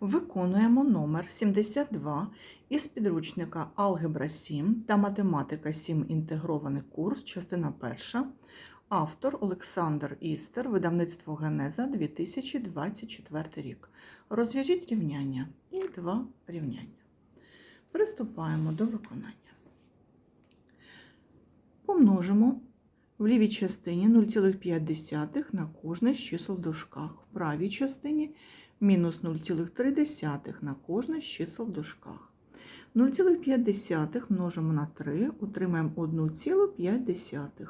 Виконуємо номер 72 із підручника Алгебра 7 та Математика 7 інтегрований курс, частина 1. Автор Олександр Істер, видавництво Генеза 2024 рік. Розв'яжіть рівняння і два рівняння. Приступаємо до виконання. Помножимо в лівій частині 0,5 на кожне з чисел в дужках. В правій частині мінус 0,3 на кожне з чисел в дужках. 0,5 множимо на 3, отримаємо 1,5.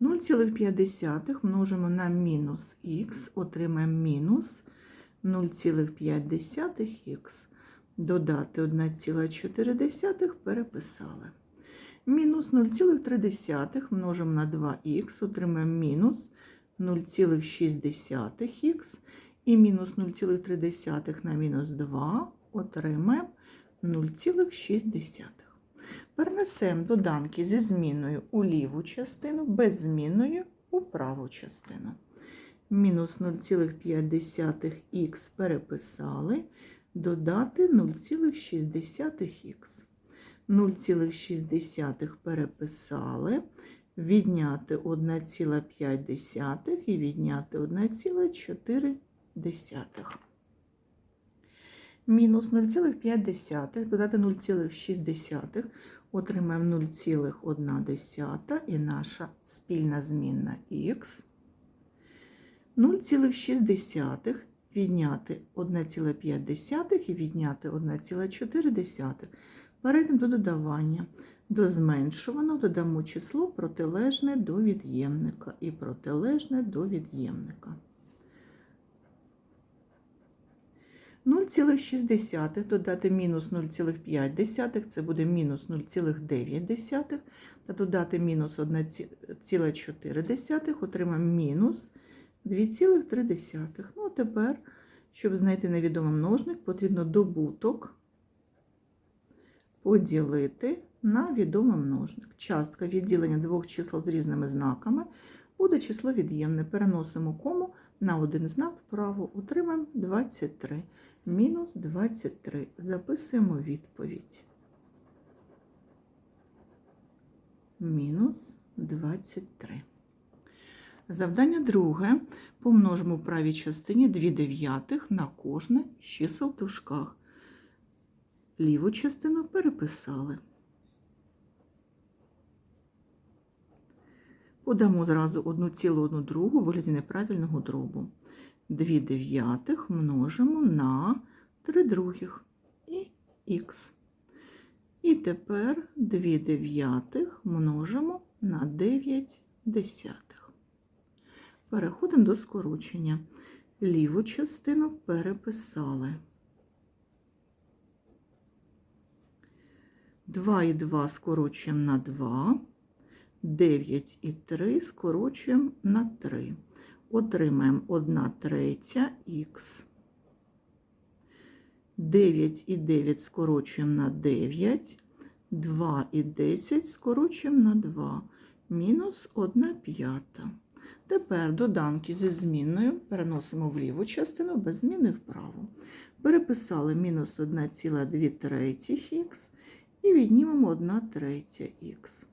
0,5 множимо на мінус х, отримаємо мінус 0,5х. Додати 1,4 переписали. Мінус 0,3 множимо на 2х, отримаємо мінус 0,6х. І мінус 0,3 на мінус 2 отримаємо 0,6. Перенесемо доданки зі зміною у ліву частину, без зміною у праву частину. Мінус 0,5х переписали, додати 0,6х. 0,6 переписали, відняти 1,5 і відняти 1,4. Мінус 0,5 додати 0,6 отримаємо 0,1 і наша спільна змінна х. 0,6 відняти 1,5 і відняти 1,4. Перейдемо до додавання. До зменшуваного додамо число протилежне до від'ємника і протилежне до від'ємника. 0,6 додати мінус 0,5, це буде мінус 0,9, та додати мінус 1,4, отримаємо мінус 2,3. Ну, а тепер, щоб знайти невідомий множник, потрібно добуток поділити на відомий множник. Частка відділення двох чисел з різними знаками буде число від'ємне. Переносимо кому на один знак вправо, отримаємо 23. Мінус 23. Записуємо відповідь. Мінус 23. Завдання друге. Помножимо в правій частині 2 дев'ятих на кожне з чисел в дужках. Ліву частину переписали. Подамо зразу одну цілу одну другу в вигляді неправильного дробу. 2 дев'ятих множимо на 3 других і х. І тепер 2 дев'ятих множимо на 9 десятих. Переходимо до скорочення. Ліву частину переписали. 2 і 2 скорочуємо на 2, 9 і 3 скорочуємо на 3. Отримаємо 1 третя х. 9 і 9 скорочуємо на 9, 2 і 10 скорочуємо на 2, мінус 1 п'ята. Тепер доданки зі змінною переносимо в ліву частину, без зміни вправо. Переписали мінус 1,2 третіх х і віднімемо 1 третя х.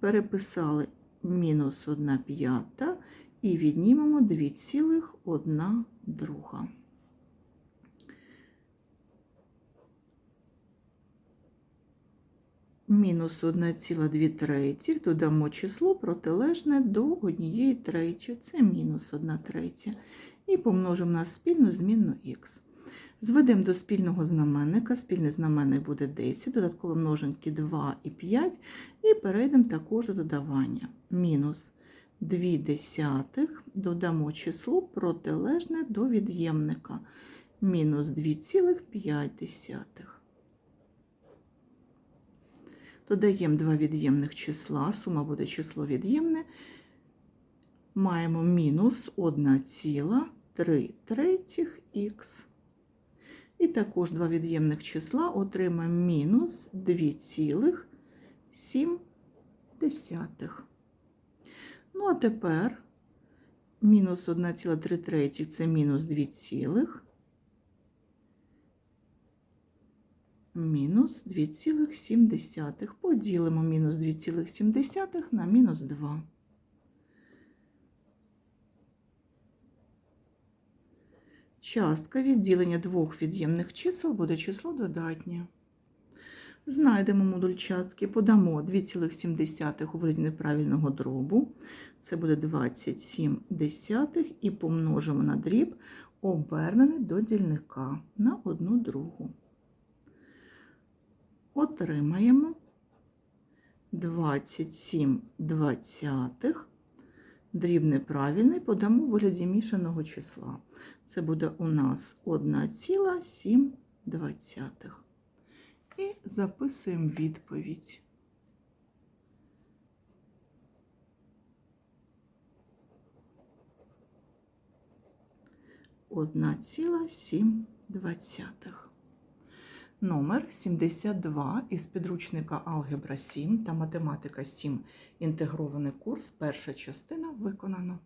Переписали мінус 1 п'ята і віднімемо 2,1 друга. Мінус 1,2 третіх додамо число протилежне до 1 третьої, це мінус 1 третя. І помножимо на спільну змінну х. Зведемо до спільного знаменника, спільний знаменник буде 10, додаткові множеньки 2 і 5, і перейдемо також до додавання. Мінус 2 десятих, додамо число протилежне до від'ємника. Мінус 2,5. Додаємо два від'ємних числа, сума буде число від'ємне. Маємо мінус 1,3 третіх х. І також два від'ємних числа отримаємо мінус 2,7. Ну, а тепер Мінус 1,3 треті це мінус 2 цілих. Мінус 2,7. Поділимо мінус 2,7 на мінус 2. Частка відділення двох від'ємних чисел буде число додатнє. Знайдемо модуль частки, подамо 2,7 у вигляді неправильного дробу. Це буде 27 десятих і помножимо на дріб, обернений до дільника на одну другу. Отримаємо 27 двадцятих. Дріб неправильний подамо у вигляді мішаного числа. Це буде у нас 1,7. І записуємо відповідь. Одна ціла сім двадцятих. Номер 72 із підручника Алгебра 7 та Математика 7. Інтегрований курс. Перша частина виконано.